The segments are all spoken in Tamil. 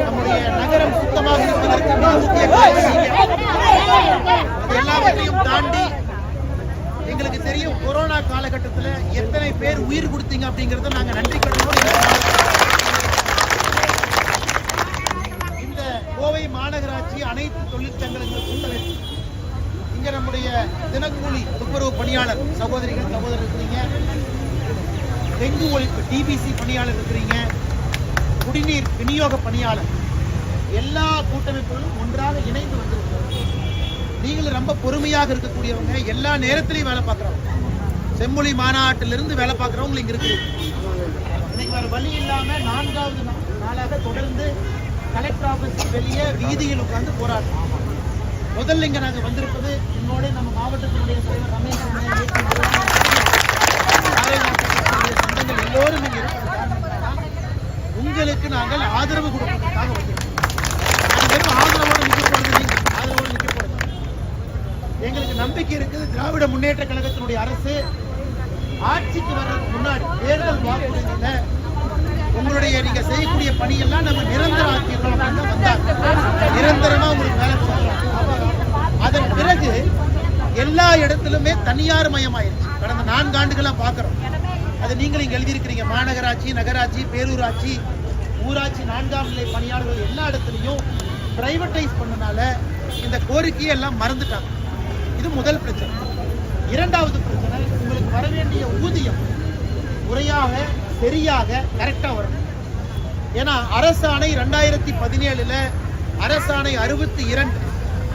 நம்முடைய நகரம் சுத்தமாக இருப்பதற்கு மிக முக்கிய எல்லாவற்றையும் தாண்டி எங்களுக்கு தெரியும் கொரோனா காலகட்டத்தில் எத்தனை பேர் உயிர் கொடுத்தீங்க அப்படிங்கறத நாங்க நன்றி கடனோடு இந்த கோவை மாநகராட்சி அனைத்து தொழிற்சங்கங்களுக்கு கூட்டமைப்பு இங்க நம்முடைய தினக்கூலி துப்புரவு பணியாளர் சகோதரிகள் சகோதரர் இருக்கீங்க. டெங்கு ஒழிப்பு டிபிசி பணியாளர் இருக்கிறீங்க. குடிநீர் விநியோக பணியாளர். எல்லா கூட்டமைப்புகளும் ஒன்றாக இணைந்து வந்திருக்கிறோம் நீங்களும் ரொம்ப பொறுமையாக இருக்கக்கூடியவங்க எல்லா நேரத்திலையும் வேலை பார்க்குறவங்க. செம்மொழி மாநாட்டிலிருந்து வேலை பார்க்குறவங்க இங்கே இருக்கு இன்னைக்கு வேறு வழி இல்லாமல் நான்காவது நாளாக தொடர்ந்து கலெக்டர் ஆபீஸ் வெளியே வீதியில் உட்காந்து போராட்டம் முதல்ல இங்கே நாங்கள் வந்திருப்பது என்னோட நம்ம மாவட்டத்தில் திராவிட முன்னேற்ற கழகத்தினுடைய அரசு ஆட்சிக்கு வர்றதுக்கு முன்னாடி தேர்தல் வாக்குறுதியில உங்களுடைய நீங்க செய்யக்கூடிய பணியெல்லாம் நம்ம நிரந்தரம் ஆக்கிடுறோம் அப்படின்னு வந்தாங்க. நிரந்தரமா உங்களுக்கு வேலை கொடுக்குறோம். அதன் பிறகு எல்லா இடத்திலுமே தனியார் மயமாயிருச்சு. கடந்த நான்கு ஆண்டுகளா பாக்குறோம் அது நீங்களும் இங்க எழுதியிருக்கிறீங்க. மாநகராட்சி நகராட்சி பேரூராட்சி ஊராட்சி நான்காம் நிலை பணியாளர்கள் எல்லா இடத்துலையும் பிரைவேட்டைஸ் பண்ணனால இந்த கோரிக்கையை எல்லாம் மறந்துட்டாங்க. இது முதல் பிரச்சனை. இரண்டாவது பிரச்சனை உங்களுக்கு வர வேண்டிய ஊதியம் முறையாக சரியாக கரெக்டா வரணும். ஏன்னா அரசாணை ரெண்டாயிரத்தி பதினேழுல அரசாணை அறுபத்தி இரண்டு.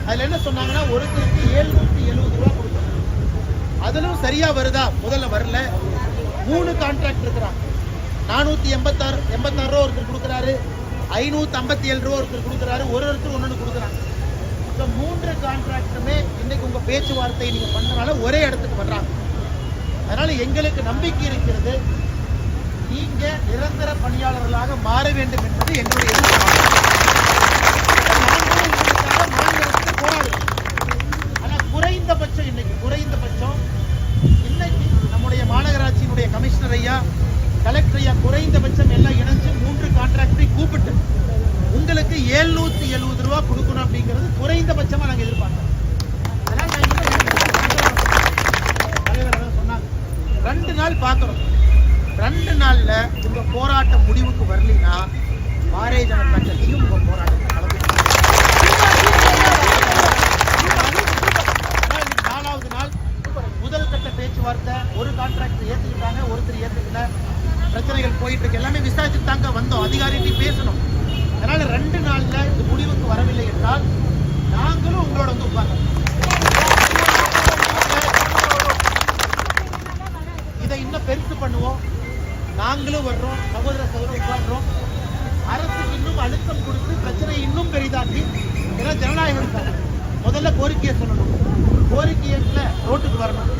அதுல என்ன சொன்னாங்கன்னா ஒருத்தருக்கு ஏழ்நூத்தி எழுபது ரூபா கொடுக்கணும். அதிலும் சரியா வருதா? முதல்ல வரல. மூணு கான்ட்ராக்ட் இருக்கிறாங்க நானூத்தி எண்பத்தாறு எண்பத்தாறு ரூபா ஒருத்தர் கொடுக்குறாரு. ஐநூத்தி ஐம்பத்தி ஏழு ரூபா ஒருத்தர் கொடுக்குறாரு. ஒரு ஒருத்தர் ஒன்று கொடுக்குறாங்க. இந்த மூன்று கான்ட்ராக்டுமே இன்னைக்கு உங்க பேச்சுவார்த்தை நீங்க பண்றதுனால ஒரே இடத்துக்கு வர்றாங்க அதனால எங்களுக்கு நம்பிக்கை இருக்கிறது. நீங்க நிரந்தர பணியாளர்களாக மாற வேண்டும் என்பது எங்களுடைய எதிர்பார்ப்பு. குறைந்தபட்சம் இன்னைக்கு குறைந்தபட்சம் இன்னைக்கு நம்முடைய மாநகராட்சியினுடைய கமிஷனர் ஐயா கலெக்டர் ஐயா குறைந்தபட்சம் எல்லாம் இணைஞ்சு மூன்று கான்ட்ராக்டரை கூப்பிட்டு உங்களுக்கு ஏழ்நூத்தி எழுபது ரூபா கொடுக்கணும் அப்படிங்கிறது குறைந்தபட்சமா நாங்க எதிர்பார்க்கிறோம். சொன்னாங்க. ரெண்டு நாள் பார்க்குறோம் ரெண்டு நாள்ல உங்க போராட்டம் முடிவுக்கு வரலைன்னா பாரதிய ஜனதா கட்சியும் உங்க போராட்டத்தை நாலாவது நாள் முதல் கட்ட பேச்சுவார்த்தை ஒரு கான்ட்ராக்ட் ஏத்துக்கிட்டாங்க ஒருத்தர் ஏத்துக்கல பிரச்சனைகள் போயிட்டு இருக்கு. எல்லாமே விசாரிச்சு தாங்க வந்தோம். அதிகாரிகிட்டையும் பேசணும். அதனால ரெண்டு நாள்ல இது முடிவுக்கு வரவில்லை என்றால் நாங்களும் உங்களோட வந்து உட்கார்றோம். இதை இன்னும் பெருசு பண்ணுவோம். நாங்களும் வர்றோம் சகோதர சகோதரர் உட்கார்றோம். அரசுக்கு இன்னும் அழுத்தம் கொடுத்து பிரச்சனை இன்னும் பெரிதாக்கி ஏன்னா ஜனநாயகம் முதல்ல கோரிக்கையை சொல்லணும். கோரிக்கையில ரோட்டுக்கு வரணும்.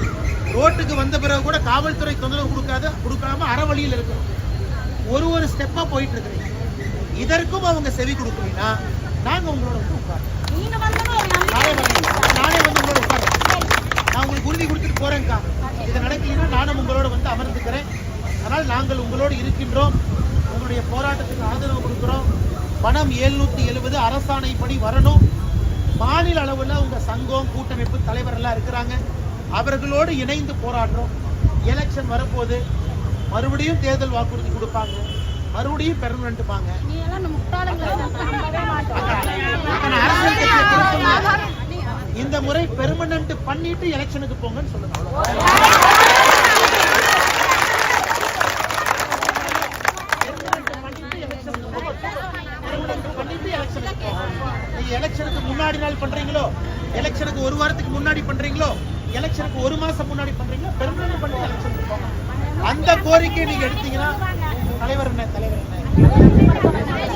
ரோட்டுக்கு வந்த பிறகு கூட காவல்துறை தொந்தரவு கொடுக்காத கொடுக்காம அற வழியில் இருக்கணும் ஒரு ஒரு ஸ்டெப்பாக போயிட்டு இருக்கிறீங்க. இதற்கும் அவங்க செவி கொடுக்கலைன்னா நாங்க உங்களோட வந்து உட்காரோம் நானே வந்து உங்களோட உட்காரோம் நான் உங்களுக்கு உறுதி கொடுத்துட்டு போறேன்க்கா. இது நடக்கலைன்னா நானும் உங்களோட வந்து அமர்ந்துக்கிறேன். அதனால் நாங்கள் உங்களோடு இருக்கின்றோம். உங்களுடைய போராட்டத்துக்கு ஆதரவு கொடுக்கிறோம். பணம் எழுநூத்தி எழுபது அரசாணைப்படி வரணும். மாநில அளவில் உங்க சங்கம் கூட்டமைப்பு தலைவர் எல்லாம் இருக்கிறாங்க. அவர்களோடு இணைந்து போராடுறோம். எலெக்ஷன் வரப்போகுது. மறுபடியும் தேர்தல் வாக்குறுதி கொடுப்பாங்க. மறுபடியும் எல்லாம் இந்த முறை பெர்மனன்ட் பண்ணிட்டு எலெக்ஷனுக்கு போங்கன்னு சொல்லுங்க எலெக்ஷனுக்கு முன்னாடி நாள் பண்றீங்களோ எலெக்ஷனுக்கு ஒரு வாரத்துக்கு முன்னாடி பண்றீங்களோ எலெக்ஷனுக்கு ஒரு மாசம் முன்னாடி பண்றீங்களோ பெர்மனன்ட் பண்ணி எலெக்ஷனுக்கு போங்க அந்த கோரிக்கையை நீங்க எடுத்தீங்கன்னா தலைவர் என்ன தலைவர் என்ன